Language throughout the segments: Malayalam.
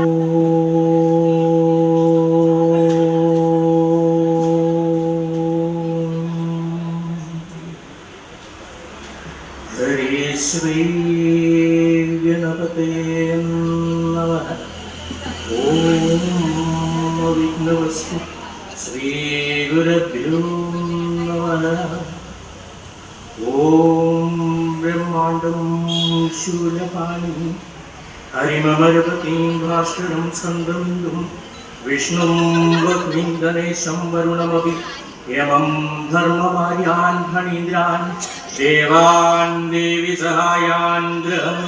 Oh. विष्णुं गणेशं वरुणमपि एवं धर्मभार्यान् फणीन्द्रान् देवान् देवी सहायान् गृहं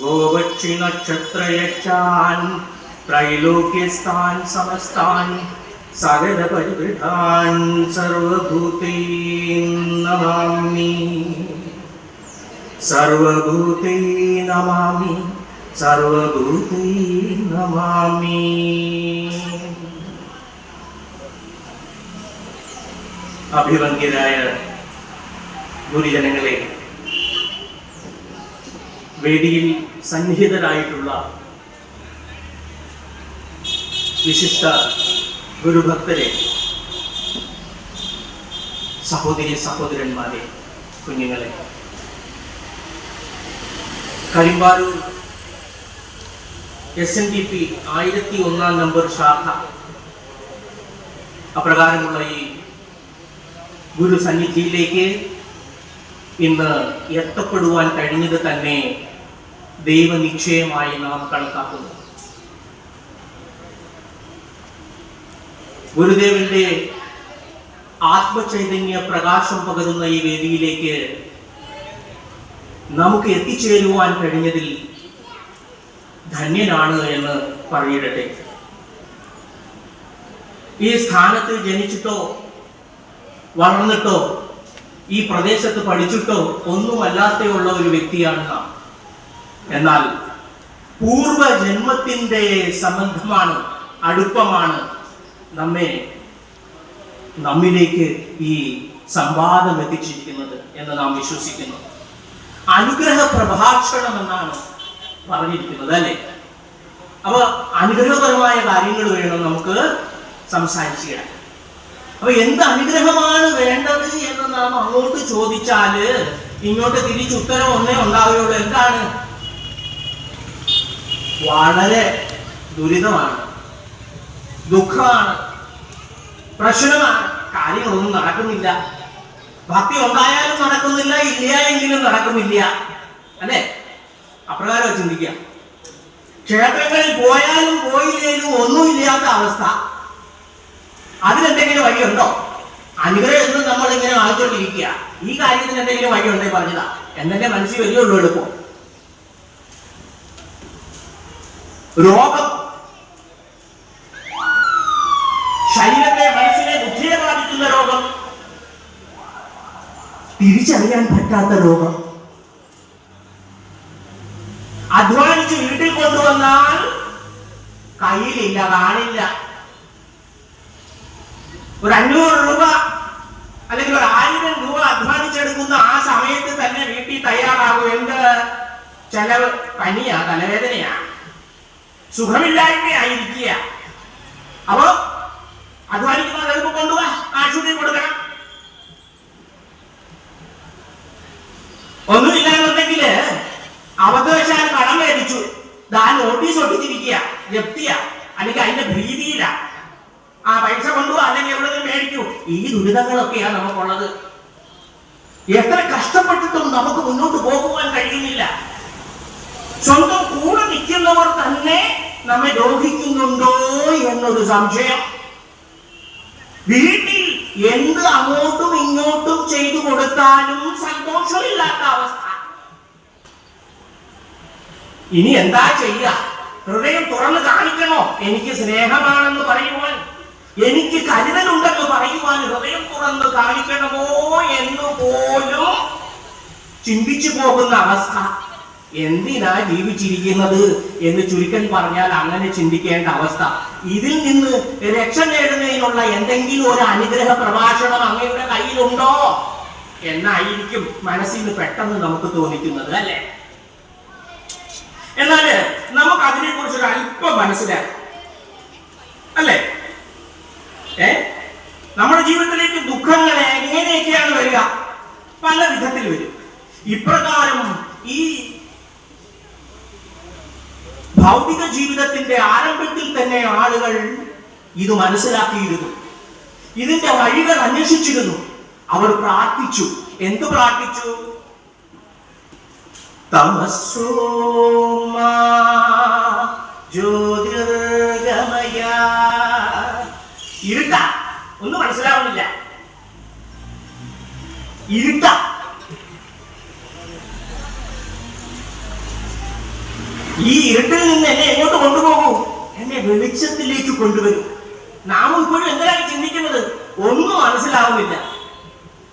गोवक्षिनक्षत्रयक्षान् त्रैलोक्यस्तान् समस्तान् सागरपरिवृतान् सर्वभूतीन् नमामि। सर्वभूते नमामि सर्वभूते नमामि। അഭിവന്ദ്യരായ ഗുരുജനങ്ങളെ വേദിയിൽ സന്നിഹിതരായിട്ടുള്ള വിശിഷ്ട ഗുരുഭക്തരെ സഹോദരി സഹോദരന്മാരെ കുഞ്ഞുങ്ങളെ. Karimpalur S N D P ആയിരത്തി ഒന്നാം നമ്പർ ശാഖ. അപ്രകാരമുള്ള ഈ ഗുരു സന്നിധിയിലേക്ക് ഇന്ന് എത്തപ്പെടുവാൻ കഴിഞ്ഞത് തന്നെ ദൈവനിശ്ചയമായി നാം കണക്കാക്കുന്നു. ഗുരുദേവന്റെ ആത്മചൈതന്യ പ്രകാശം പകരുന്ന ഈ വേദിയിലേക്ക് നമുക്ക് എത്തിച്ചേരുവാൻ കഴിഞ്ഞതിൽ ധന്യനാണ് എന്ന് പറയട്ടെ. ഈ സ്ഥാനത്ത് ജനിച്ചിട്ടോ വളർന്നിട്ടോ ഈ പ്രദേശത്ത് പഠിച്ചിട്ടോ ഒന്നുമല്ലാതെയുള്ള ഒരു വ്യക്തിയാണ് നാം. എന്നാൽ പൂർവജന്മത്തിന്റെ സംബന്ധമാണ് അടുപ്പമാണ് നമ്മെ നമ്മിലേക്ക് ഈ സംവാദം എത്തിച്ചിരിക്കുന്നത് എന്ന് നാം വിശ്വസിക്കുന്നു. അനുഗ്രഹ പ്രഭാഷണം എന്നാണ് പറഞ്ഞിരിക്കുന്നത് അല്ലേ? അപ്പൊ അനുഗ്രഹപരമായ കാര്യങ്ങൾ വേണം നമുക്ക് സംസാരിച്ചു സംസാരിച്ചിടാൻ അപ്പൊ എന്ത് അനുഗ്രഹമാണ് വേണ്ടത് എന്ന് നാം അങ്ങോട്ട് ചോദിച്ചാൽ ഇങ്ങോട്ട് തിരിച്ച് ഉത്തരം ഒന്നേ ഉണ്ടാവുകയുള്ളൂ. എന്താണ്? വളരെ ദുരിതമാണ്. ദുഃഖമാണ്. പ്രശ്നമാണ്. കാര്യങ്ങളൊന്നും നടക്കുന്നില്ല. ഭക്തി ഉണ്ടായാലും നടക്കുന്നില്ല ഇല്ല എങ്കിലും നടക്കുന്നില്ല. അല്ലേ? അപ്രകാരം ചിന്തിക്കാം. ക്ഷേത്രങ്ങളിൽ പോയാലും പോയില്ലേലും ഒന്നുമില്ലാത്ത അവസ്ഥ. അതിനെന്തെങ്കിലും വഴിയുണ്ടോ? അനുഗ്രഹം എന്ന് നമ്മൾ ഇങ്ങനെ വാങ്ങിച്ചോണ്ടിരിക്കുക. ഈ കാര്യത്തിന് എന്തെങ്കിലും വഴിയുണ്ടേ പറഞ്ഞതാ? എന്നെ മനസ്സിൽ വരികയുള്ളൂ എളുപ്പം. രോഗം. ശരീരത്തെ മനസ്സിനെ ബുദ്ധിയെ ബാധിക്കുന്ന രോഗം. തിരിച്ചറിയാൻ പറ്റാത്ത രോഗം. അധ്വാനിച്ച് വീട്ടിൽ കൊണ്ടുവന്നാൽ കയ്യിലില്ല കാണില്ല. ഒരു അഞ്ഞൂറ് രൂപ അല്ലെങ്കിൽ ഒരു ആയിരം രൂപ അധ്വാനിച്ചെടുക്കുന്ന ആ സമയത്ത് തന്നെ വീട്ടിൽ തയ്യാറാകും എന്ത്? ചെലവ് പനിയാ തലവേദനയാ. സുഖമില്ലായ്മയായിരിക്കുക. അപ്പോ അധ്വാനിക്കുന്ന എളുപ്പം കൊണ്ടുപോവാ ആശുപത്രി കൊടുക്കണം ഒന്നുമില്ലാന്നുണ്ടെങ്കിൽ അബദ്ധവശാൽ കടം മേടിച്ചു. ദാ നോട്ടീസ് ഒട്ടിച്ചിരിക്കുക. ജപ്തിയ അല്ലെങ്കിൽ അതിന്റെ ഭീതിയില. ആ പൈസ കൊണ്ടുപോ അല്ലെങ്കിൽ എവിടെ മേടിക്കൂ. ഈ ദുരിതങ്ങളൊക്കെയാണ് നമുക്കുള്ളത്. എത്ര കഷ്ടപ്പെട്ടിട്ടും നമുക്ക് മുന്നോട്ട് പോകുവാൻ കഴിയുന്നില്ല. സ്വന്തം കൂടെ നിൽക്കുന്നവർ തന്നെ നമ്മെ ദ്രോഹിക്കുന്നുണ്ടോ എന്നൊരു സംശയം. വീട്ടിൽ എന്ത് അങ്ങോട്ടും ഇങ്ങോട്ടും ചെയ്തു കൊടുത്താലും സന്തോഷമില്ലാത്ത അവസ്ഥ. ഇനി എന്താ ചെയ്യുക ഹൃദയം തുറന്ന് കാണിക്കണോ? എനിക്ക് സ്നേഹമാണെന്ന് പറയുവാൻ എനിക്ക് കരുതലുണ്ടെന്ന് പറയുവാൻ ഹൃദയം തുറന്ന് കാണിക്കണമോ എന്ന് പോലും ചിന്തിച്ചു പോകുന്ന അവസ്ഥ. എന്തിനാ ജീവിച്ചിരിക്കുന്നത് എന്ന് ചുരുക്കൻ പറഞ്ഞാൽ അങ്ങനെ ചിന്തിക്കേണ്ട അവസ്ഥ. ഇതിൽ നിന്ന് രക്ഷ നേടുന്നതിനുള്ള എന്തെങ്കിലും ഒരു അനുഗ്രഹ പ്രഭാഷണം അങ്ങയുടെ കയ്യിലുണ്ടോ? എന്നായിരിക്കും മനസ്സിൽ പെട്ടെന്ന് നമുക്ക് തോന്നിക്കുന്നത് അല്ലെ? എന്നാൽ നമുക്ക് അതിനെ കുറിച്ചൊരു അല്പം മനസ്സിലാക്കാം. അല്ലേ? നമ്മുടെ ജീവിതത്തിലേക്ക് ദുഃഖങ്ങൾ എങ്ങനെയൊക്കെയാണ് വരിക? പല വിധത്തിൽ വരും. ഇപ്രകാരം ഈ ഭൗതിക ജീവിതത്തിന്റെ ആരംഭത്തിൽ തന്നെ ആളുകൾ ഇത് മനസ്സിലാക്കിയിരുന്നു. ഇതിന്റെ വഴികൾ അന്വേഷിച്ചിരുന്നു. അവർ പ്രാർത്ഥിച്ചു. എന്തു പ്രാർത്ഥിച്ചു? തമസോമാ ജ്യോതിർഗമയ ഇരുട്ട ഒന്നും മനസ്സിലാവുന്നില്ല ഇരുട്ട. ഈ ഇരുട്ടിൽ നിന്ന് എന്നെ എങ്ങോട്ട് കൊണ്ടുപോകൂ? എന്നെ വെളിച്ചത്തിലേക്ക് കൊണ്ടുവരും. നാം ഇപ്പോഴും എന്തിനാണ് ചിന്തിക്കുന്നത്? ഒന്നും മനസ്സിലാവുന്നില്ല.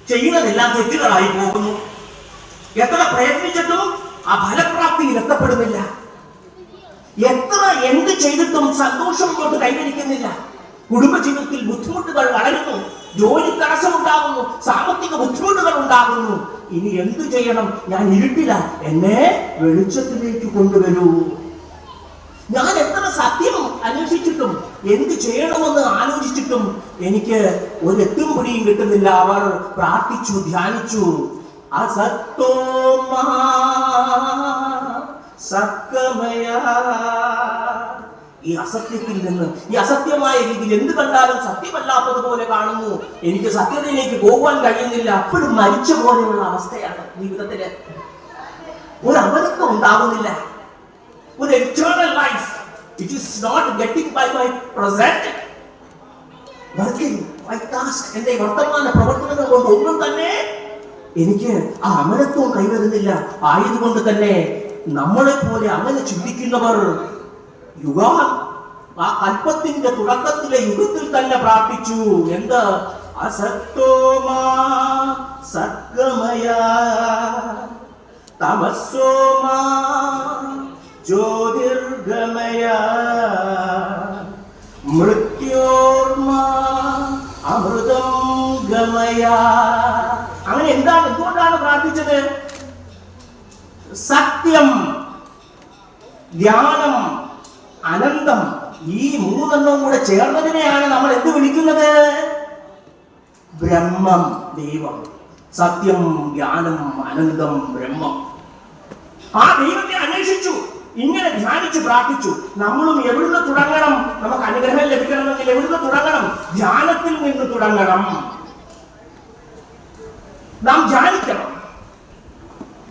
ചെയ്യുന്നതെല്ലാം തെറ്റുകളായി പോകുന്നു. എത്ര പ്രയത്നിച്ചിട്ടും ആ ഫലപ്രാപ്തിയിൽ എത്തപ്പെടുന്നില്ല എത്ര എന്ത് ചെയ്തിട്ടും സന്തോഷം കൊണ്ട് കൈവരിക്കുന്നില്ല. കുടുംബജീവിതത്തിൽ ബുദ്ധിമുട്ടുകൾ വളരുന്നു. ജോലി തടസ്സമുണ്ടാകുന്നു സാമ്പത്തിക ബുദ്ധിമുട്ടുകൾ ഉണ്ടാകുന്നു. ഇനി എന്തു ചെയ്യണം? ഞാൻ ഇരുട്ടില്ല. എന്നെ വെളിച്ചത്തിലേക്ക് കൊണ്ടുവരൂ. ഞാൻ എത്ര സത്യം അന്വേഷിച്ചിട്ടും എന്ത് ചെയ്യണമെന്ന് ആലോചിച്ചിട്ടും എനിക്ക് ഒരു എത്തും പിടിയും കിട്ടുന്നില്ല. അവർ പ്രാർത്ഥിച്ചു ധ്യാനിച്ചു. അസത്തോ സക്കമയ ഈ അസത്യത്തിൽ നിന്ന് ഈ അസത്യമായ രീതിയിൽ എന്ത് കണ്ടാലും സത്യമല്ലാത്തതുപോലെ കാണുന്നു. എനിക്ക് സത്യത്തിലേക്ക് പോകുവാൻ കഴിയുന്നില്ല. അപ്പോഴും മരിച്ച പോലെയുള്ള അവസ്ഥയാണ് ജീവിതത്തിൽ. ഒരു അമരത്വം ഉണ്ടാകുന്നില്ല. ഒരു external life it is not getting by my present my task. എന്റെ വർത്തമാന പ്രവർത്തനങ്ങൾ കൊണ്ട് ഒന്നും തന്നെ എനിക്ക് ആ അമരത്വം കൈവരുന്നില്ല. ആയതുകൊണ്ട് തന്നെ നമ്മളെ പോലെ അങ്ങനെ ചിന്തിക്കുന്നവർ യുഗ ആ കൽപ്പത്തിന്റെ തുടക്കത്തിലെ യുഗത്തിൽ തന്നെ പ്രാർത്ഥിച്ചു എന്ത്? അസത്തോമാ സദ്ഗമയ തമസോമാ ജ്യോതിർഗമയ മൃത്യോർമാ അമൃതം ഗമയ. അങ്ങനെ എന്താണ്? എന്തുകൊണ്ടാണ് പ്രാർത്ഥിച്ചത് സത്യം ധ്യാനം അനന്തം. ഈ മൂന്നെണ്ണവും കൂടെ ചേർന്നതിനെയാണ് നമ്മൾ എന്ത് വിളിക്കുന്നത്? ബ്രഹ്മം ദൈവം. സത്യം ജ്ഞാനം അനന്തം ബ്രഹ്മം. ആ ദൈവത്തെ അന്വേഷിച്ചു. ഇങ്ങനെ ധ്യാനിച്ച് പ്രാർത്ഥിച്ചു. നമ്മളും എവിടുന്ന് തുടങ്ങണം? നമുക്ക് അനുഗ്രഹം ലഭിക്കണമെങ്കിൽ എവിടുന്ന് തുടങ്ങണം? ധ്യാനത്തിൽ നിന്ന് തുടങ്ങണം. നാം ധ്യാനിക്കണം.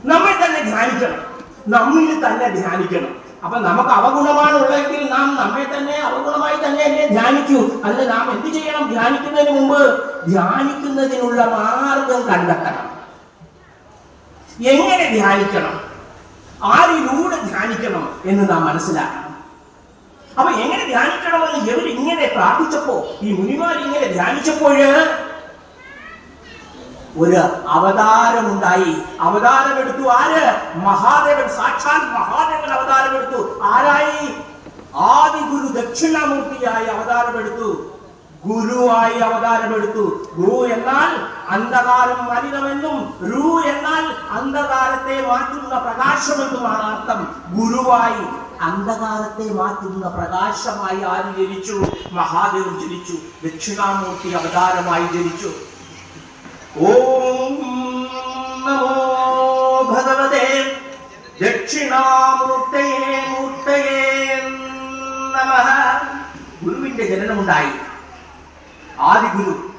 നമ്മെ തന്നെ ധ്യാനിക്കണം. നമ്മിൽ തന്നെ ധ്യാനിക്കണം. അപ്പൊ നമുക്ക് അവഗുണമാണ് ഉള്ളതെങ്കിൽ നാം നമ്മെ തന്നെ അവഗുണമായി തന്നെ അല്ലേ ധ്യാനിക്കൂ. അതിന് നാം എന്ത് ചെയ്യണം? ധ്യാനിക്കുന്നതിന് മുമ്പ് ധ്യാനിക്കുന്നതിനുള്ള മാർഗം കണ്ടെത്തണം. എങ്ങനെ ധ്യാനിക്കണം? ആരിലൂടെ ധ്യാനിക്കണം എന്ന് നാം മനസ്സിലാക്കണം. അപ്പൊ എങ്ങനെ ധ്യാനിക്കണമെന്ന് ഇവർ ഇങ്ങനെ പ്രാർത്ഥിച്ചപ്പോ ഈ മുനിമാർ ഇങ്ങനെ ധ്യാനിച്ചപ്പോഴ് ഒരു അവതാരമുണ്ടായി. അവതാരമെടുത്തു ആര്? മഹാദേവൻ. സാക്ഷാൽ മഹാദേവൻ അവതാരമെടുത്തു. ആരായി? ആദിഗുരു ദക്ഷിണാമൂർത്തിയായി അവതാരമെടുത്തു. ഗുരുവായി അവതാരമെടുത്തു. ഗു എന്നാൽ അന്ധകാരം മലിനമെന്നും രു എന്നാൽ അന്ധകാരത്തെ മാറ്റുന്ന പ്രകാശമെന്നുമാണ് അർത്ഥം. ഗുരുവായി അന്ധകാരത്തെ മാറ്റുന്ന പ്രകാശമായി ആര് ജനിച്ചു? മഹാദേവൻ ജനിച്ചു. ദക്ഷിണാമൂർത്തി അവതാരമായി ജനിച്ചു. ഓം നമോ ഭഗവതേ ദക്ഷിണാമൂർത്തയേ മൂർത്തയേ നമഃ. ഗുരുവിന്റെ ജനനമുണ്ടായി. ആദിഗുരു.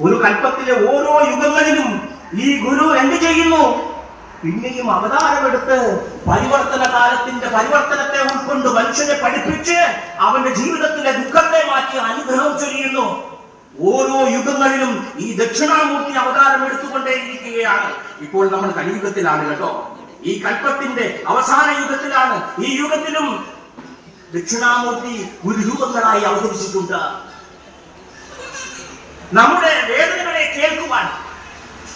ഒരു കൽപ്പത്തിലെ ഓരോ യുഗങ്ങളിലും ഈ ഗുരു എന്ത് ചെയ്യുന്നു? പിന്നെയും അവതാരമെടുത്ത് പരിവർത്തന കാലത്തിന്റെ പരിവർത്തനത്തെ ഉൾക്കൊണ്ട് മനുഷ്യനെ പഠിപ്പിച്ച് അവന്റെ ജീവിതത്തിലെ ദുഃഖത്തെ മാറ്റി അനുഗ്രഹം ചൊരിയുന്നു. ഓരോ യുഗങ്ങളിലും ഈ ദക്ഷിണാമൂർത്തി അവതാരം എടുത്തുകൊണ്ടേയിരിക്കുകയാണ്. ഇപ്പോൾ നമ്മൾ കലിയുഗത്തിലാണ് കേട്ടോ. ഈ കൽപ്പത്തിന്റെ അവസാന യുഗത്തിലാണ്. ഈ യുഗത്തിലും ദക്ഷിണാമൂർത്തി ഗുരുരൂപങ്ങളായി അവതരിച്ചിട്ടുണ്ട്. നമ്മുടെ വേദനകളെ കേൾക്കുവാൻ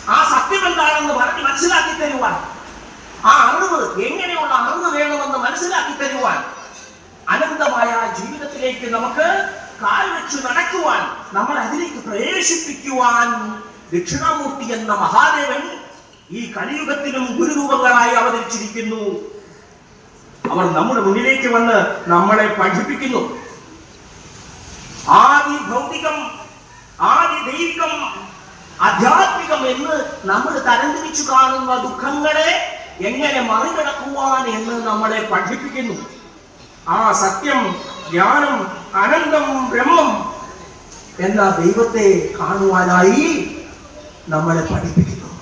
ആ സത്യം എന്താണെന്ന് പറഞ്ഞ് മനസ്സിലാക്കി തരുവാൻ ആ അറിവ് എങ്ങനെയുള്ള അറിവ് വേണമെന്ന് മനസ്സിലാക്കി തരുവാൻ അനന്തമായ ജീവിതത്തിലേക്ക് നമുക്ക് കാൽ വെച്ചു നടക്കുവാൻ നമ്മൾ അതിലേക്ക് പ്രവേശിപ്പിക്കുവാൻ ദക്ഷിണാമൂർത്തി എന്ന മഹാദേവൻ ഈ കലിയുഗത്തിലും ഗുരുരൂപങ്ങളായി അവതരിച്ചിരിക്കുന്നു. അവർ നമ്മുടെ മുന്നിലേക്ക് വന്ന് നമ്മളെ പഠിപ്പിക്കുന്നു. ആദി ഭൗതികം ആദി ദൈവികം ആധ്യാത്മികം എന്ന് നമ്മൾ തരംതിരിച്ചു കാണുന്ന ദുഃഖങ്ങളെ എങ്ങനെ മറികടക്കുവാൻ എന്ന് നമ്മളെ പഠിപ്പിക്കുന്നു. ആ സത്യം ജ്ഞാനം അനന്തം ബ്രഹ്മം എന്ന ദൈവത്തെ കാണുവാനായി നമ്മളെ പഠിപ്പിക്കുന്നു.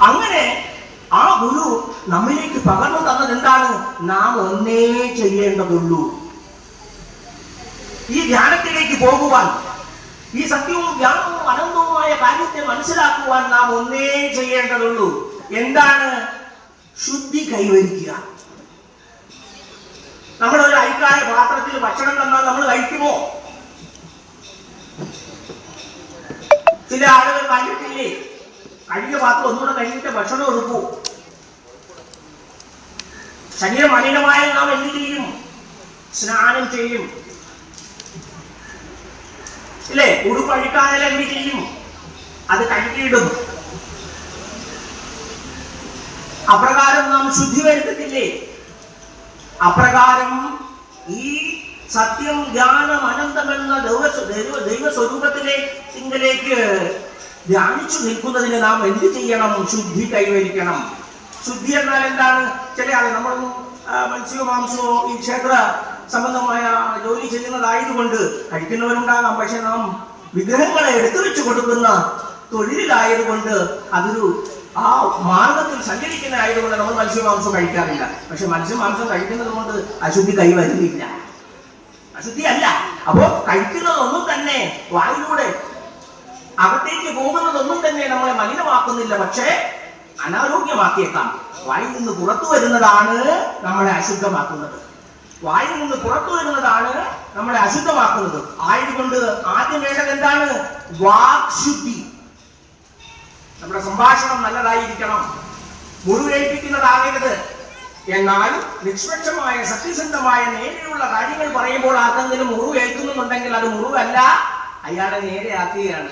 അങ്ങനെ ആ ഗുരു നമ്മിലേക്ക് പകർന്നു തന്നത് എന്താണ്? നാം ഒന്നേ ചെയ്യേണ്ടതുള്ളൂ. ഈ ധ്യാനത്തിലേക്ക് പോകുവാൻ ഈ സത്യവും ജ്ഞാനവും അനന്തവുമായ കാര്യത്തെ മനസ്സിലാക്കുവാൻ നാം ഒന്നേ ചെയ്യേണ്ടതുള്ളൂ. എന്താണ്? ശുദ്ധി കൈവരിക്കുക. നമ്മൾ ഒരു അരിക്കായ പാത്രത്തിൽ ഭക്ഷണം തന്നാൽ നമ്മൾ കഴിക്കുമോ? ചില ആളുകൾ കണ്ടിട്ടില്ലേ? കഴിഞ്ഞ പാത്രം ഒന്നുകൂടെ കഴിഞ്ഞിട്ട് ഭക്ഷണം എടുക്കൂ. ശരീരം മലിനമായാൽ നാം എന്ത് ചെയ്യും? സ്നാനം ചെയ്യും. ഇല്ലേ? ഉടുപ്പഴിക്കാതെ എന്ത് ചെയ്യും? അത് കഴുകിയിടും. അപ്രകാരം നാം ശുദ്ധി വരുത്തത്തില്ലേ? അപ്രകാരം ഈ സത്യം ജ്ഞാനം അനന്തമെന്ന ദൈവ ദൈവ ദൈവസ്വരൂപത്തിലെ തിങ്കലേക്ക് ധ്യാനിച്ചു നിൽക്കുന്നതിന് നാം എന്ത് ചെയ്യണം? ശുദ്ധി കൈവരിക്കണം. ശുദ്ധി എന്നാൽ എന്താണ്? ചില ആൾ നമ്മളൊന്നും മത്സ്യവും മാംസമോ ഈ ക്ഷേത്ര സംബന്ധമായ ജോലി ചെയ്യുന്നതായതുകൊണ്ട് കഴിക്കുന്നവരുണ്ടാകാം. പക്ഷെ നാം വിഗ്രഹങ്ങളെ എടുത്തു വെച്ച് കൊടുക്കുന്ന തൊഴിലായതുകൊണ്ട് അതൊരു ആ മാർഗത്തിൽ സഞ്ചരിക്കുന്ന ആയതുകൊണ്ട് നമ്മൾ മത്സ്യമാംസം കഴിക്കാറില്ല. പക്ഷെ മത്സ്യമാംസം കഴിക്കുന്നത് കൊണ്ട് അശുദ്ധി കൈ വരുന്നില്ല. അശുദ്ധി അല്ല. അപ്പോ കഴിക്കുന്നതൊന്നും തന്നെ വായിലൂടെ അകത്തേക്ക് പോകുന്നതൊന്നും തന്നെ നമ്മളെ മലിനമാക്കുന്നില്ല. പക്ഷേ അനാരോഗ്യമാക്കിയേക്കാം. വായിൽ നിന്ന് പുറത്തു വരുന്നതാണ് നമ്മളെ അശുദ്ധമാക്കുന്നത്. വായിൽ നിന്ന് പുറത്തു വരുന്നതാണ് നമ്മളെ അശുദ്ധമാക്കുന്നത്. ആയതുകൊണ്ട് ആദ്യം വേണ്ടത് എന്താണ്? വാക്ശുദ്ധി. നമ്മുടെ സംഭാഷണം നല്ലതായിരിക്കണം. മുഴുവേൽപ്പിക്കുന്നതാകരുത് എന്നാൽ നിഷ്പക്ഷമായ സത്യസന്ധമായ നേരെയുള്ള കാര്യങ്ങൾ പറയുമ്പോൾ ആർക്കെങ്കിലും മുറിവേൽക്കുന്നുണ്ടെങ്കിൽ അത് മുറിവല്ല അയാളെ നേരെയാക്കുകയാണ്.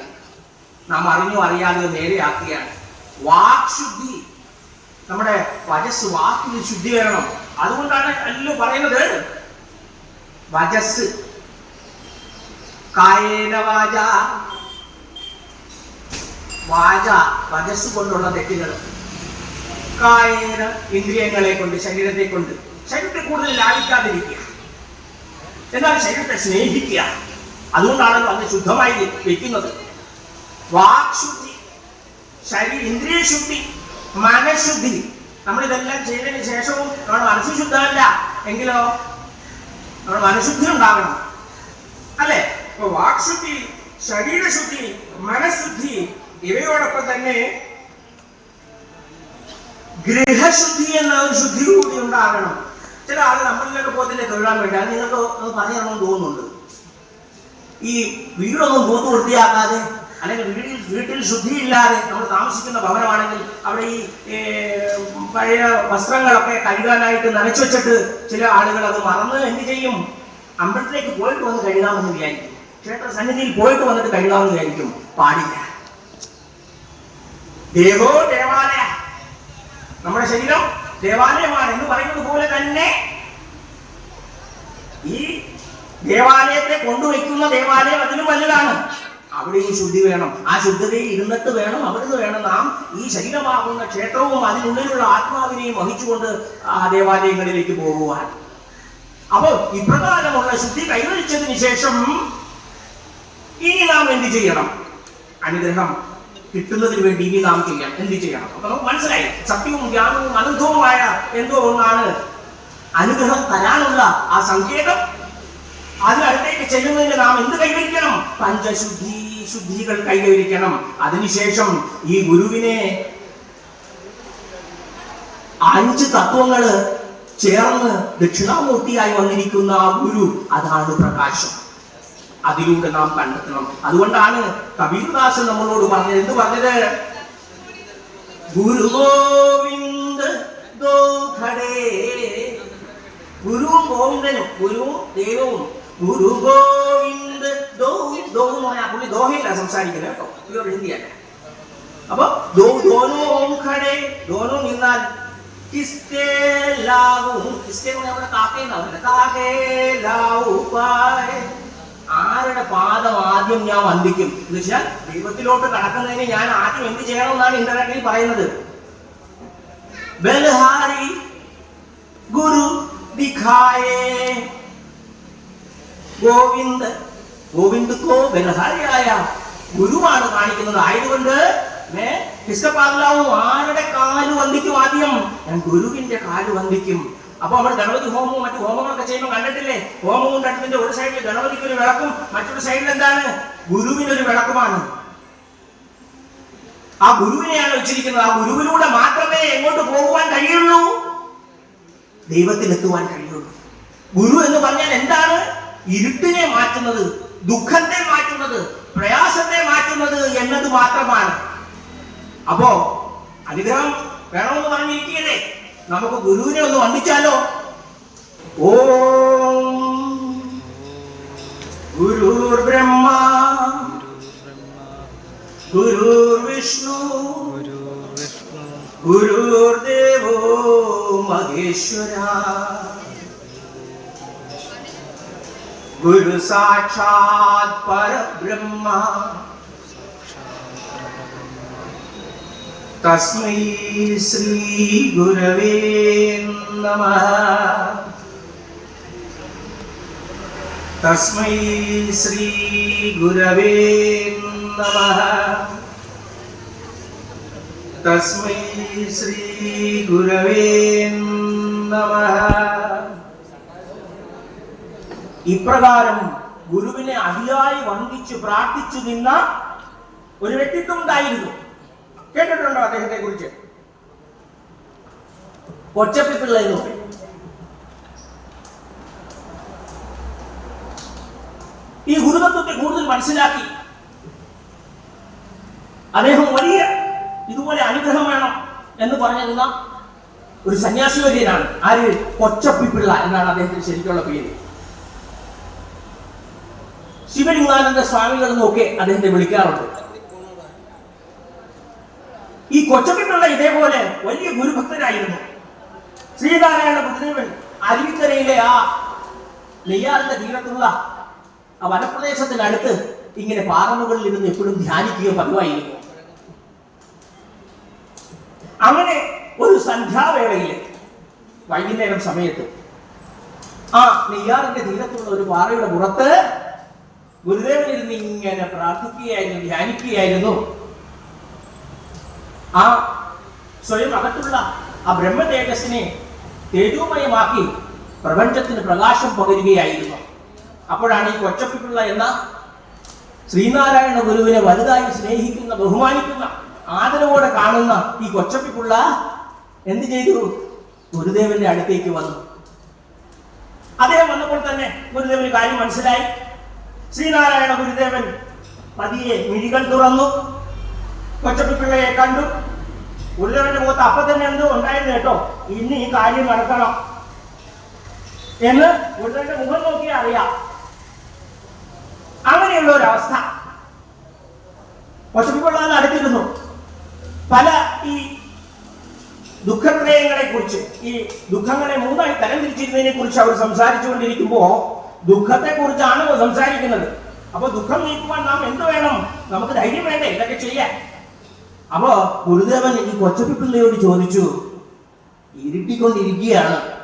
നാം അറിഞ്ഞോ അറിയാതെ നേരെയാക്കുകയാണ്. വാക്ശുദ്ധി. നമ്മുടെ വജസ് വാക്കിന് ശുദ്ധി വരണം അതുകൊണ്ടാണ് എല്ലാം പറയുന്നത്. വജസ് കായേന വാച വാച വജസ് കൊണ്ടുള്ള തെറ്റുകൾ. കായേന ഇന്ദ്രിയങ്ങളെ കൊണ്ട് ശരീരത്തെ കൊണ്ട്. ശരീരത്തെ കൂടുതൽ ലാഭിക്കാതിരിക്കുക. എന്നാൽ ശരീരത്തെ സ്നേഹിക്കുക. അതുകൊണ്ടാണല്ലോ അത് ശുദ്ധമായി വെക്കുന്നത്. വാക്ശുദ്ധി ശരീര ഇന്ദ്രിയ ശുദ്ധി മനഃശുദ്ധി. നമ്മളിതെല്ലാം ചെയ്തതിന് ശേഷവും നമ്മുടെ മനസ്സ് ശുദ്ധമല്ല. എങ്കിലോ നമ്മുടെ മനഃശുദ്ധി ഉണ്ടാകണം. അല്ലെ? വാക്ശുദ്ധി ശരീരശുദ്ധി മനഃശുദ്ധി ഇവയോടൊപ്പം തന്നെ ഗൃഹശുദ്ധി എന്ന ഒരു ശുദ്ധി കൂടി ഉണ്ടാകണം. ചില ആൾ നമ്മളിലൊക്കെ പോകത്തില്ലേ തൊഴിലാൻ വേണ്ടി? അത് നിങ്ങൾക്ക് അത് തോന്നുന്നുണ്ട്. ഈ വീടൊന്നും തൂത്ത് വൃത്തിയാക്കാതെ അല്ലെങ്കിൽ വീട്ടിൽ വീട്ടിൽ ശുദ്ധിയില്ലാതെ നമ്മൾ താമസിക്കുന്ന ഭവനമാണെങ്കിൽ അവിടെ ഈ പഴയ വസ്ത്രങ്ങളൊക്കെ കഴുകാനായിട്ട് നനച്ചു വെച്ചിട്ട് ചില ആളുകൾ അത് മറന്ന് എന്ത് ചെയ്യും? അമ്പലത്തിലേക്ക് പോയിട്ട് വന്ന് കഴുകാമെന്ന് വിചാരിക്കും. ക്ഷേത്ര സന്നിധിയിൽ പോയിട്ട് വന്നിട്ട് കഴുകാമെന്ന് വിചാരിക്കും. പാടില്ല. ദേവോ ദേവാലയ. നമ്മുടെ ശരീരം ദേവാലയമാണ് എന്ന് പറയുന്നത് പോലെ തന്നെ ഈ ദേവാലയത്തെ കൊണ്ടുവയ്ക്കുന്ന ദേവാലയം അതിലും വലുതാണ്. അവിടെയും ശുദ്ധി വേണം. ആ ശുദ്ധതയിൽ ഇരുന്നിട്ട് വേണം അവിടുന്ന് വേണം നാം ഈ ശരീരമാകുന്ന ക്ഷേത്രവും അതിനുള്ളിലുള്ള ആത്മാവിനെയും വഹിച്ചുകൊണ്ട് ആ ദേവാലയങ്ങളിലേക്ക് പോകുവാൻ. അപ്പോൾ ഇപ്രകാരമുള്ള ശുദ്ധി കൈവരിച്ചതിന് ശേഷം ഇനി നാം എന്ത് ചെയ്യണം? അനുഗ്രഹം കിട്ടുന്നതിന് വേണ്ടി ഇനി നാം ചെയ്യാം. എന്ത് ചെയ്യണം? അപ്പൊ നമുക്ക് മനസ്സിലായി. സത്യവും ജ്ഞാനവും അനുഭവമായ എന്തോ ഒന്നാണ് അനുഗ്രഹം തരാനുള്ള ആ സങ്കേതം. അതിനടുത്തേക്ക് ചെല്ലുന്നതിന് നാം എന്ത് കൈവരിക്കണം? പഞ്ചശുദ്ധി ശുദ്ധികൾ കൈവരിക്കണം അതിനുശേഷം ഈ ഗുരുവിനെ അഞ്ച് തത്വങ്ങൾ ചേർന്ന് ദക്ഷിണാമൂർത്തിയായി വന്നിരിക്കുന്ന ആ ഗുരു അതാണ് പ്രകാശം. അതിലൂടെ നാം കണ്ടെത്തണം. അതുകൊണ്ടാണ് കബീർദാസൻ നമ്മളോട് പറഞ്ഞത്. എന്ത് പറഞ്ഞത്? ദൈവവും ഗുരു ഗോവിന്ദ സംസാരിക്കുന്നത് കേട്ടോ. ഹിന്ദിയല്ല. അപ്പൊ ദോനോ ഓം ദോനോ. ആരുടെ പാദം ആദ്യം ഞാൻ വന്ദിക്കും? എന്ന് വെച്ചാൽ ദൈവത്തിലോട്ട് കടക്കുന്നതിന് ഞാൻ ആദ്യം എന്ത് ചെയ്യണം ചെയ്യണമെന്നാണ് ഇന്റർനെറ്റിൽ പറയുന്നത്. ബൽഹാരി ഗുരു ദിഖായേ. ഗോവിന്ദ്. ഗോവിന്ദ് കോ ബലഹാരിയായ ഗുരുവാണ് കാണിക്കുന്നത്. ആയതുകൊണ്ട് ആരുടെ കാൽ വന്ദിക്കും ആദ്യം? ഞാൻ ഗുരുവിന്റെ കാൽ വന്ദിക്കും. അപ്പൊ നമ്മൾ ഗണപതി ഹോമവും മറ്റു ഹോമങ്ങളൊക്കെ ചെയ്യുമ്പോൾ കണ്ടിട്ടില്ലേ? ഹോമവും രണ്ടത്തിന്റെ ഒരു സൈഡിൽ ഗണപതിക്ക് ഒരു വിളക്കും മറ്റൊരു സൈഡിൽ എന്താണ്? ഗുരുവിനൊരു വിളക്കുമാണ്. ആ ഗുരുവിനെയാണ് വെച്ചിരിക്കുന്നത്. ആ ഗുരുവിലൂടെ മാത്രമേ എങ്ങോട്ട് പോകുവാൻ കഴിയുള്ളൂ? ദൈവത്തിലെത്തുവാൻ കഴിയുള്ളൂ. ഗുരു എന്ന് പറഞ്ഞാൽ എന്താണ്? ഇരുട്ടിനെ മാറ്റുന്നത് ദുഃഖത്തെ മാറ്റുന്നത് പ്രയാസത്തെ മാറ്റുന്നത് എന്നത് മാത്രമാണ്. അപ്പോ അനുഗ്രഹം വേണമെന്ന് പറഞ്ഞിരിക്കുകയല്ലേ? നമുക്ക് ഗുരുവിനെ ഒന്ന് വന്ദിച്ചാലോ? ഓം ഗുരുർ ബ്രഹ്മ ഗുരുർ വിഷ്ണു ഗുരുർദേവോ മഹേശ്വര ഗുരു സാക്ഷാത് പരബ്രഹ്മ. തസ്മൈ ശ്രീ ഗുരവേ നമ. തസ്മൈ ശ്രീ ഗുരവേ നമ. തസ്മൈ ശ്രീ ഗുരവേ നമ. ഇപ്രകാരം ഗുരുവിനെ അതിയായി വന്ദിച്ച് പ്രാർത്ഥിച്ചു നിന്ന ഒരു വ്യക്തിത്വം ഉണ്ടായിരുന്നു. കേട്ടിട്ടുണ്ടോ അദ്ദേഹത്തെ കുറിച്ച് കൊച്ചപ്പിള്ള എന്ന് പറയും ഈ ഗുരുതത്വത്തെ കൂടുതൽ മനസ്സിലാക്കി. അദ്ദേഹം വലിയ ഇതുപോലെ അനുഗ്രഹം വേണം എന്ന് പറഞ്ഞിരുന്ന ഒരു സന്യാസി വര്യനാണ് ആര്? കൊച്ചപ്പിപ്പിള്ള എന്നാണ് അദ്ദേഹത്തിന് ശരിക്കുള്ള പേര്. ശിവലിംഗാനന്ദ സ്വാമികൾ എന്നൊക്കെ അദ്ദേഹത്തെ വിളിക്കാറുണ്ട്. ഈ കൊച്ചപ്പിള്ള ഇതേപോലെ വലിയ ഗുരുഭക്തനായിരുന്നു ശ്രീനാരായണ ഗുരുദേവൻ അരുവിക്കരയിലെ ആ നെയ്യാറിന്റെ തീരത്തുള്ള ആ വനപ്രദേശത്തിനടുത്ത് ഇങ്ങനെ പാറമുകളിൽ ഇരുന്ന് എപ്പോഴും ധ്യാനിക്കുക പതിവായിരുന്നു. അങ്ങനെ ഒരു സന്ധ്യാവേളയിൽ വൈകുന്നേരം സമയത്ത് ആ നെയ്യാറിന്റെ തീരത്തുള്ള ഒരു പാറയുടെ പുറത്ത് ഗുരുദേവൻ ഇരുന്ന് ഇങ്ങനെ പ്രാർത്ഥിക്കുകയായിരുന്നു ധ്യാനിക്കുകയായിരുന്നു. ആ സ്വയം അകത്തുള്ള ആ ബ്രഹ്മതേജസ്സിനെ തേജോമയമാക്കി പ്രപഞ്ചത്തിന് പ്രകാശം പകരുകയായിരുന്നു. അപ്പോഴാണ് ഈ കൊച്ചപ്പിള്ള എന്ന ശ്രീനാരായണ ഗുരുവിനെ വലുതായി സ്നേഹിക്കുന്ന ബഹുമാനിക്കുന്ന ആദരവോടെ കാണുന്ന ഈ കൊച്ചപ്പിള്ള എന്ത് ചെയ്തു? ഗുരുദേവന്റെ അടുത്തേക്ക് വന്നു. അദ്ദേഹം വന്നപ്പോൾ തന്നെ ഗുരുദേവന് കാര്യം മനസ്സിലായി. ശ്രീനാരായണ ഗുരുദേവൻ പതിയെ മിഴികൾ തുറന്നു. കൊച്ചപ്പിള്ളയെ കണ്ടു. ഉള്ളവന്റെ മുഖത്ത് അപ്പൊ തന്നെ എന്തോ ഉണ്ടായിരുന്നു കേട്ടോ. ഇന്ന് ഈ കാര്യം നടക്കണം എന്ന് ഉള്ളവന്റെ മുഖം നോക്കിയാൽ അറിയാം. അങ്ങനെയുള്ള ഒരവസ്ഥ കൊച്ചപ്പിള്ള അടുത്തിരുന്നു. പല ഈ ദുഃഖത്രയങ്ങളെ കുറിച്ച് ഈ ദുഃഖങ്ങളെ മൂന്നായി തരംതിരിച്ചിരുന്നതിനെ കുറിച്ച് അവർ സംസാരിച്ചുകൊണ്ടിരിക്കുമ്പോ ദുഃഖത്തെ കുറിച്ചാണ് സംസാരിക്കുന്നത്. അപ്പൊ ദുഃഖം നീക്കുവാൻ നാം എന്ത് വേണം? നമുക്ക് ധൈര്യം വേണ്ടേ? ഇതൊക്കെ ചെയ്യാൻ. അപ്പോ ഗുരുദേവൻ ഈ കൊച്ചപ്പിള്ളയോട് ചോദിച്ചു ഇരുട്ടിക്കൊണ്ടിരിക്കുകയാണ്.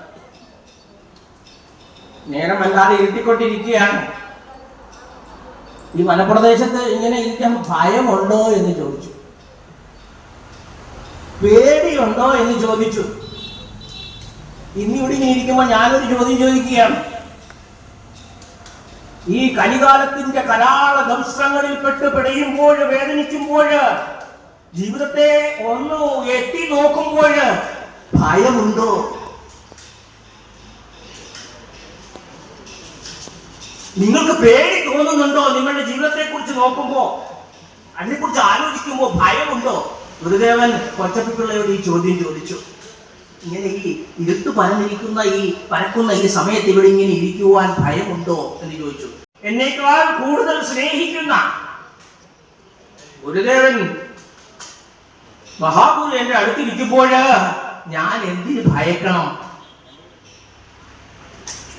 നേരമല്ലാതെ ഇരുട്ടിക്കൊണ്ടിരിക്കുകയാണ്. ഈ വനപ്രദേശത്ത് ഇങ്ങനെ ഇരിക്കാൻ ഭയമുണ്ടോ എന്ന് ചോദിച്ചു. പേടിയുണ്ടോ എന്ന് ചോദിച്ചു. ഇന്നിവിടെ ഇരിക്കുമ്പോൾ ഞാനൊരു ചോദ്യം ചോദിക്കുകയാണ്. ഈ കലികാലത്തിന്റെ കരാള ദംശങ്ങളിൽപ്പെട്ട് പിടയുമ്പോൾ വേദനിക്കുമ്പോൾ ജീവിതത്തെ ഒന്ന് എത്തി നോക്കുമ്പോൾ ഭയമുണ്ടോ? നിങ്ങൾക്ക് പേടി തോന്നുന്നുണ്ടോ നിങ്ങളുടെ ജീവിതത്തെ കുറിച്ച് നോക്കുമ്പോ? അതിനെക്കുറിച്ച് ആലോചിക്കുമ്പോ ഭയമുണ്ടോ? ഗുരുദേവൻ കൊച്ചപ്പിള്ളയോട് ഈ ചോദ്യം ചോദിച്ചു. ഇങ്ങനെ ഈ ഇരുട്ട് പരന്നിരിക്കുന്ന ഈ പരക്കുന്ന ഈ സമയത്ത് ഇവിടെ ഇങ്ങനെ ഇരിക്കുവാൻ ഭയമുണ്ടോ എന്ന് ചോദിച്ചു. എന്നേക്കാൾ കൂടുതൽ സ്നേഹിക്കുന്ന ഗുരുദേവൻ മഹാഗുരു എന്റെ അടുത്തിരിക്കുമ്പോൾ ഞാൻ എന്തിന് ഭയക്കണം?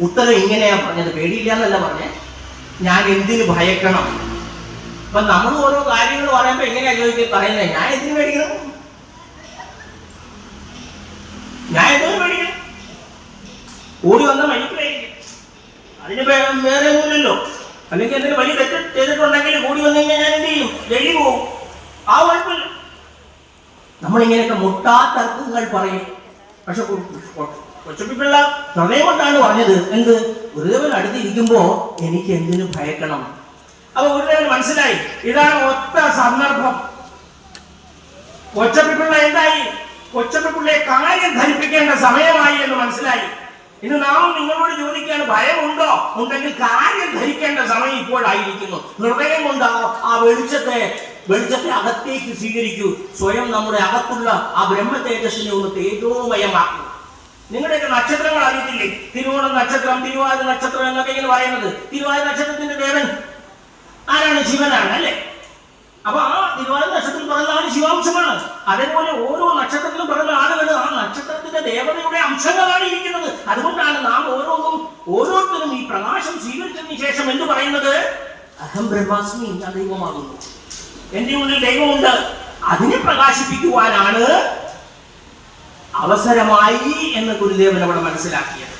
ഉത്തരം ഇങ്ങനെയാ പറഞ്ഞത്. പേടിയില്ല എന്നല്ല പറഞ്ഞേ. ഞാൻ എന്തിന് ഭയക്കണം? അപ്പൊ നമ്മൾ ഓരോ കാര്യങ്ങൾ പറയുമ്പോ എങ്ങനെയാ ചോദിക്കുക പറയുന്നത് ഞാൻ എന്തിനു പേടിക്കണം? ഞാൻ എന്തിനു പേടിക്കണം? ഓടി വന്ന മനുഷ്യരായിരിക്കും. അതിന് വേറെ ഒന്നുമില്ലല്ലോ. അല്ലെങ്കിൽ എന്തെങ്കിലും വലിയ തെറ്റ് ചെയ്തിട്ടുണ്ടെങ്കിൽ കൂടി വന്നു കഴിഞ്ഞാൽ ഞാൻ എന്ത് ചെയ്യും? ജയിലിൽ പോകും. ആ കുഴപ്പമില്ല. നമ്മളിങ്ങനെയൊക്കെ മുട്ടാത്തർക്കങ്ങൾ പറയും. പക്ഷെ കൊച്ചുപിള്ള ഹൃദയം കൊണ്ടാണ് പറഞ്ഞത് എന്ത്? ഗുരുദേവൻ അടുത്തിരിക്കുമ്പോ എനിക്ക് എന്തിനു ഭയക്കണം? അപ്പൊ ഗുരുദേവൻ മനസ്സിലായി ഇതാണ് ഒത്ത സന്ദർഭം. കൊച്ചപ്പിള്ള എന്തായി? കൊച്ചപ്പിള്ളയെ കാര്യം ധരിപ്പിക്കേണ്ട സമയമായി എന്ന് മനസ്സിലായി. ഇന്ന് നാം നിങ്ങളോട് ചോദിക്കുകയാണ് ഭയമുണ്ടോ? ഉണ്ടെങ്കിൽ കാര്യം ധരിക്കേണ്ട സമയം ഇപ്പോഴായിരിക്കുന്നു. ഹൃദയം കൊണ്ട് ആ വെളിച്ചത്തെ വെളിച്ചത്തെ അകത്തേക്ക് സ്വീകരിക്കൂ. സ്വയം നമ്മുടെ അകത്തുള്ള ആ ബ്രഹ്മ തേജസ്സിനെ ഒന്ന് തേജോമയമാക്കൂ. നിങ്ങളുടെയൊക്കെ നക്ഷത്രങ്ങൾ അറിയത്തില്ലേ? തിരുവോണം നക്ഷത്രം തിരുവാതിര നക്ഷത്രം എന്നൊക്കെ ഇങ്ങനെ പറയുന്നത്. തിരുവാതിര നക്ഷത്രത്തിന്റെ ദേവൻ ആരാണ്? ശിവനാണ് അല്ലേ? അപ്പൊ ആ തിരുവാതിര നക്ഷത്രം പറയുന്ന ആൾ ശിവാംശമാണ്. അതേപോലെ ഓരോ നക്ഷത്രത്തിലും പറഞ്ഞ ആളുകൾ ആ നക്ഷത്രത്തിന്റെ ദേവതയുടെ അംശങ്ങളാണ് ഇരിക്കുന്നത്. അതുകൊണ്ടാണ് നാം ഓരോന്നും ഓരോരുത്തരും ഈ പ്രകാശം സ്വീകരിച്ചതിന് ശേഷം എന്ന് പറയുന്നത്? അഹം ബ്രഹ്മാസ്മി ഞാൻ ദൈവമാകുന്നു. എന്റെ ഉള്ളിൽ ദൈവമുണ്ട്. അതിനെ പ്രകാശിപ്പിക്കുവാനാണ് അവസരമായി എന്ന് ഗുരുദേവൻ അവിടെ മനസ്സിലാക്കിയത്.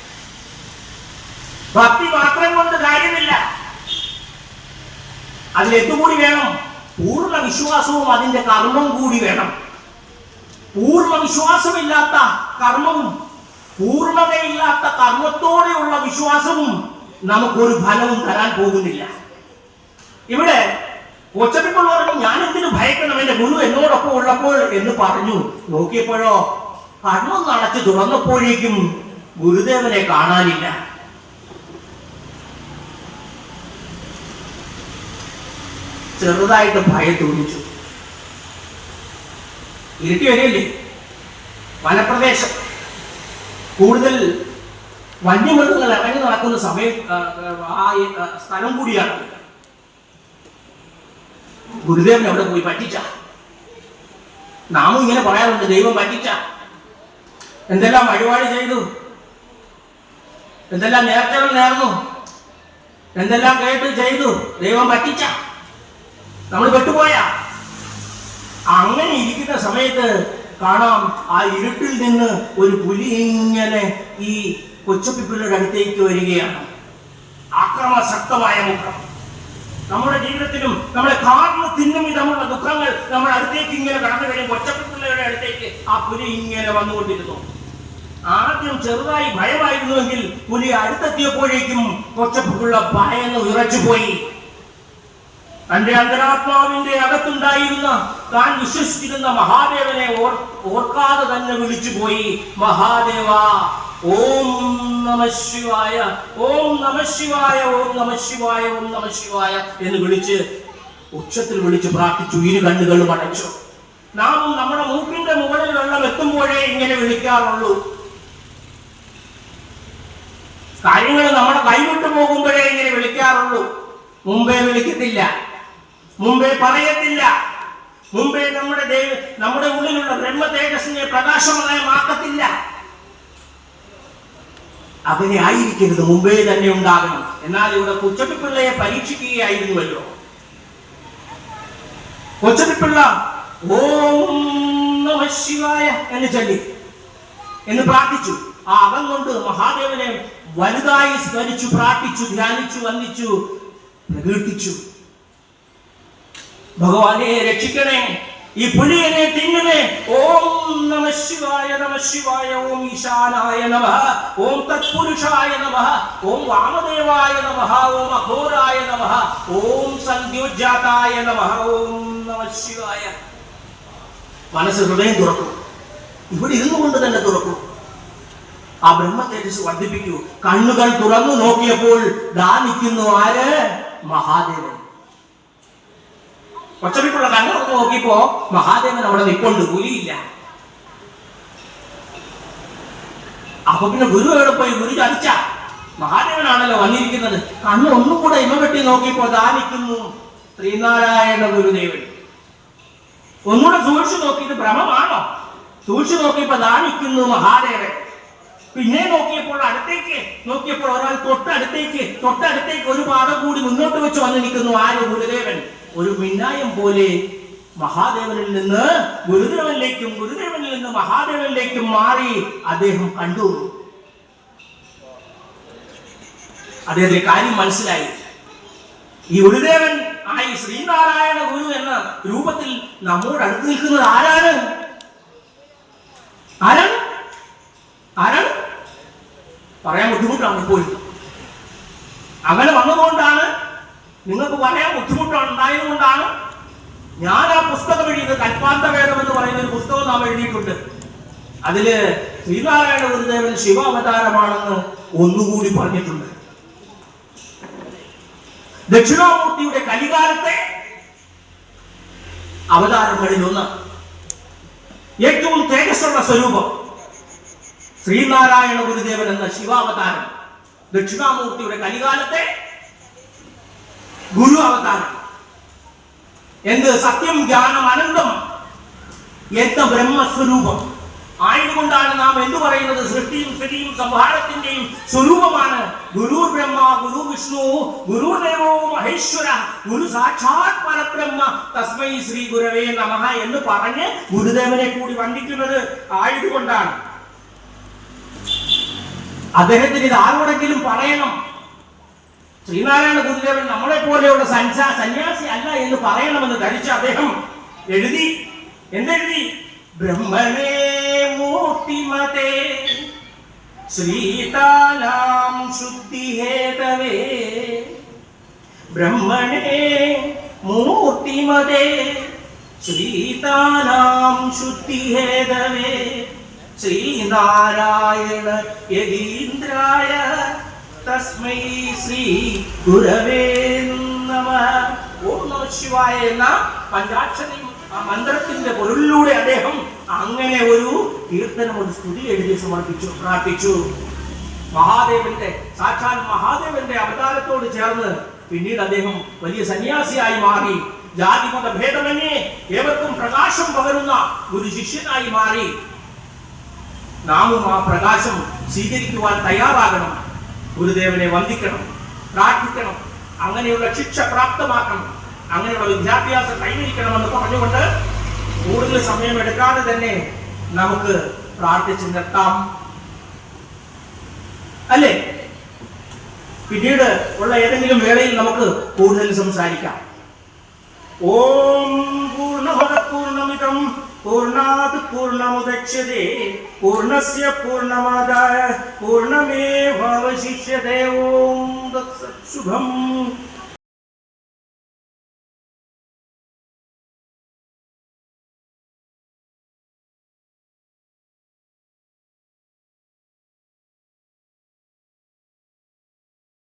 ഭക്തി മാത്രം കൊണ്ട് കാര്യമില്ല. അതിലെത്തുകൂടി വേണം. പൂർണ വിശ്വാസവും അതിന്റെ കർമ്മം കൂടി വേണം. പൂർണ വിശ്വാസമില്ലാത്ത കർമ്മവും പൂർണതയില്ലാത്ത കർമ്മത്തോടെയുള്ള വിശ്വാസവും നമുക്കൊരു ഫലവും തരാൻ പോകുന്നില്ല. ഇവിടെ കൊച്ചപ്പിള്ള പറഞ്ഞു ഞാൻ എന്തിനു ഭയക്കണം? എന്റെ ഗുരു എന്നോടൊപ്പം ഉള്ളപ്പോൾ എന്ന് പറഞ്ഞു. നോക്കിയപ്പോഴോ കണ്ണൊന്ന് അടച്ചു തുറന്നപ്പോഴേക്കും ഗുരുദേവനെ കാണാനില്ല. ചെറുതായിട്ട് ഭയം തോന്നിച്ചു. ഇരുട്ടി വരെയല്ലേ വനപ്രദേശം. കൂടുതൽ വന്യമൃഗങ്ങൾ ഇറങ്ങി നടക്കുന്ന സമയം ആ, സ്ഥലം കൂടിയാണ്. ഗുരുദേവൻ അവിടെ പോയി പറ്റിച്ച? നാമും ഇങ്ങനെ പറയാറുണ്ട് ദൈവം പറ്റിച്ച. എന്തെല്ലാം വഴിപാട് ചെയ്തു? എന്തെല്ലാം നേർച്ചകൾ നേർന്നു? എന്തെല്ലാം കേട്ട് ചെയ്തു? ദൈവം പറ്റിച്ച. നമ്മൾ പെട്ടുപോയ? അങ്ങനെ ഇരിക്കുന്ന സമയത്ത് കാണാം ആ ഇരുട്ടിൽ നിന്ന് ഒരു പുലി ഇങ്ങനെ ഈ കൊച്ചുപ്പിപ്പിളുടെ അടുത്തേക്ക് വരികയാണ്. ആക്രമശക്തമായ മുഖം. നമ്മുടെ ജീവിതത്തിലും നമ്മളെ കാർന്ന് തിന്നും വിധമുള്ള ദുഃഖങ്ങൾ നമ്മുടെ അടുത്തേക്ക് ഇങ്ങനെ കടന്നു കഴിയും ഒറ്റപ്പെട്ടുള്ളവരുടെ അടുത്തേക്ക് ആ പുലി ഇങ്ങനെ വന്നുകൊണ്ടിരുന്നു. ആദ്യം ചെറുതായി ഭയമായിരുന്നുവെങ്കിൽ പുലി അടുത്തെത്തിയപ്പോഴേക്കും കൊച്ചപ്പുള്ള ഭയന്ന് ഉറച്ചുപോയി തന്റെ അന്തരാത്മാവിന്റെ അകത്തുണ്ടായിരുന്ന താൻ വിശ്വസിച്ചിരുന്ന മഹാദേവനെ ഓർക്കാതെ തന്നെ വിളിച്ചു പോയി മഹാദേവ ഓം നമ ശിവായ ഓം നമ ശിവായ ഓം നമ ശിവായ ഓം നമ ശിവായ എന്ന് വിളിച്ച് ഉച്ചത്തിൽ വിളിച്ച് പ്രാർത്ഥിച്ചു. ഇരു കണ്ണുകളും അടച്ചു. നാം നമ്മുടെ മൂക്കിന്റെ മുകളിൽ വെള്ളം എത്തുമ്പോഴേ ഇങ്ങനെ വിളിക്കാറുള്ളൂ. കാര്യങ്ങൾ നമ്മുടെ കൈവിട്ടു പോകുമ്പോഴേ ഇങ്ങനെ വിളിക്കാറുള്ളൂ. മുമ്പേ വിളിക്കത്തില്ല. മുമ്പേ പറയത്തില്ല. മുമ്പേ നമ്മുടെ നമ്മുടെ ഉള്ളിലുള്ള ബ്രഹ്മ തേജസ്സിനെ പ്രകാശമയമാക്കത്തില്ല. അങ്ങനെ ആയിരിക്കരുത് മുമ്പേ തന്നെ ഉണ്ടാകണം. എന്നാൽ ഇവിടെ കൊച്ചട്ടിപ്പിള്ളയെ പരീക്ഷിക്കുകയായിരുന്നുവല്ലോ. കൊച്ചട്ടിപ്പിള്ള ഓം ശിവായ എന്ന് ചൊല്ലി. എന്ന് പ്രാർത്ഥിച്ചു. ആ അകം കൊണ്ട് മഹാദേവനെ വലുതായി സ്മരിച്ചു പ്രാർത്ഥിച്ചു ധ്യാനിച്ചു വന്ദിച്ചു പ്രകീർത്തിച്ചു. ഭഗവാനെ രക്ഷിക്കണേ. ഈ പുലി എന്നെ ഓം നമ ശിവായ നമ ശിവായ ഓം ഈശാനായ നമ ഓം തത്പുരുഷായ നമ ഓം വാമദേവായ നമ ഓം അഘോരായ നമ ഓം സന്ധ്യോജാതായ നമ ഓം നമ ശിവായ. മനസ്സ് ഹൃദയം തുറക്കും. ഇവിടെ ഇരുന്നു കൊണ്ട് തന്നെ തുറക്കും. ആ ബ്രഹ്മ തേജസ് വർദ്ധിപ്പിക്കൂ. കണ്ണുകൾ തുറന്നു നോക്കിയപ്പോൾ ദാ നിൽക്കുന്നു ആര്? മഹാദേവൻ. കൊച്ചടിക്കുള്ള കണ്ണു തുറന്നു നോക്കിയപ്പോ മഹാദേവൻ അവിടെ നിൽക്കൊണ്ട് പുലിയില്ല. അപ്പൊ പിന്നെ ഗുരു എവിടെ പോയി? ഗുരു ചതിച്ച. മഹാദേവനാണല്ലോ വന്നിരിക്കുന്നത്. കണ്ണ് ഒന്നും കൂടെ ഇമ വെട്ടി നോക്കിയപ്പോ ദാനിക്കുന്നു ശ്രീനാരായണ ഗുരുദേവൻ. ഒന്നുകൂടെ സൂക്ഷിച്ചു നോക്കി ഇത് ഭ്രമമാണോ? സൂക്ഷിച്ചു നോക്കിയപ്പോ ദാനിക്കുന്നു മഹാദേവൻ. പിന്നെ നോക്കിയപ്പോൾ അടുത്തേക്ക് നോക്കിയപ്പോൾ ഒരാൾ തൊട്ടടുത്തേക്ക് തൊട്ടടുത്തേക്ക് ഒരു പാദം കൂടി മുന്നോട്ട് വെച്ച് വന്നിരിക്കുന്നു ആര്? ഗുരുദേവൻ. ഒരു മിന്നായം പോലെ മഹാദേവനിൽ നിന്ന് ഗുരുദേവനിലേക്കും ഗുരുദേവനിൽ നിന്ന് മഹാദേവനിലേക്കും മാറി അദ്ദേഹം കണ്ടു. അദ്ദേഹത്തിന് കാര്യം മനസ്സിലായി. ഈ ഗുരുദേവൻ ആയി ശ്രീനാരായണ ഗുരു എന്ന രൂപത്തിൽ നമ്മോട് അടുത്ത് നിൽക്കുന്നത് ആരാണ്? ആരാണ്? ആരാണ്? പറയാൻ ബുദ്ധിമുട്ടാണ് പോയി അങ്ങനെ വന്നതുകൊണ്ടാണ് നിങ്ങൾക്ക് പറയാൻ ബുദ്ധിമുട്ടുണ്ടായതുകൊണ്ടാണ് ഞാൻ ആ പുസ്തകം എഴുതിയത്. കൽപ്പാന്ത വേദം എന്ന് പറയുന്ന ഒരു പുസ്തകം നാം എഴുതിയിട്ടുണ്ട്. അതിൽ ശ്രീനാരായണ ഗുരുദേവൻ ശിവാവതാരമാണെന്ന് ഒന്നുകൂടി പറഞ്ഞിട്ടുണ്ട്. ദക്ഷിണാമൂർത്തിയുടെ കലികാലത്തെ അവതാരങ്ങളിൽ ഒന്ന്. ഏറ്റവും തേജസ്സുള്ള സ്വരൂപം ശ്രീനാരായണ ഗുരുദേവൻ എന്ന ശിവാവതാരം ദക്ഷിണാമൂർത്തിയുടെ കലികാലത്തെ ഗുരു അവതാരം. എന്ത് സത്യം ജ്ഞാനം അനന്തം? എന്ന ബ്രഹ്മസ്വരൂപം? ആയതുകൊണ്ടാണ് നാം എന്തു പറയുന്നത്? സൃഷ്ടിയും സ്ഥിതിയും സംഹാരത്തിന്റെയും സ്വരൂപമാണ്. ഗുരു ബ്രഹ്മ ഗുരു വിഷ്ണു ഗുരു ദേവോ മഹേശ്വര ഗുരു സാക്ഷാത് പരബ്രഹ്മ തസ്മൈ ശ്രീ ഗുരവേ നമ എന്ന് പറഞ്ഞ് ഗുരുദേവനെ കൂടി വന്ദിക്കുന്നത് ആയതുകൊണ്ടാണ്. അദ്ദേഹത്തിന് ഇത് ആരോടെങ്കിലും പറയണം. ശ്രീനാരായണ ഗുരുദേവൻ നമ്മളെ പോലെയുള്ള സന്യാസി അല്ല എന്ന് പറയണമെന്ന് ധരിച്ച അദ്ദേഹം എഴുതി. എന്തെഴുതി? ബ്രഹ്മണേ മൂർത്തിമതേ ശ്രീതാലാം ശുദ്ധിഹേതവേ. ബ്രഹ്മണേ മൂർത്തിമതേ ശ്രീതാനാം ശുദ്ധിഹേതവേ. ശ്രീനാരായണ യതീന്ദ്രായ തസ്മൈ ശ്രീ ഗുരവേ ഓം നമ ശിവായ എന്ന പഞ്ചാക്ഷരി ആ മന്ത്രത്തിന്റെ പൊരുളിലൂടെ അദ്ദേഹം അങ്ങനെ ഒരു കീർത്തനം ഒരു സ്തുതി എഴുതി സമർപ്പിച്ചു പ്രാർത്ഥിച്ചു. മഹാദേവന്റെ സാക്ഷാൽ മഹാദേവന്റെ അവതാരത്തോട് ചേർന്ന് പിന്നീട് അദ്ദേഹം വലിയ സന്യാസിയായി മാറി. ജാതിമത ഭേദമന്യേ ഏവർക്കും പ്രകാശം പകരുന്ന ഒരു ശിഷ്യനായി മാറി. നാമും ആ പ്രകാശം സ്വീകരിക്കുവാൻ തയ്യാറാകണം. ഗുരുദേവനെ വന്ദിക്കണം പ്രാർത്ഥിക്കണം അങ്ങനെയുള്ള ശിക്ഷ പ്രാപ്തമാക്കണം അങ്ങനെയുള്ള വിദ്യാഭ്യാസം കൈവരിക്കണമെന്ന് പറഞ്ഞുകൊണ്ട് കൂടുതൽ സമയം എടുക്കാതെ തന്നെ നമുക്ക് പ്രാർത്ഥിച്ച് നിർത്താം. അല്ലേ? പിന്നീട് ഉള്ള ഏതെങ്കിലും വേളയിൽ നമുക്ക് കൂടുതൽ സംസാരിക്കാം. ഓം പൂർണ പൂർണമിതം. पूर्णाद पूर्णमुदच्यते पूर्णस्य पूर्णमादाय पूर्णमेवावशिष्यते। ॐ तत्सत्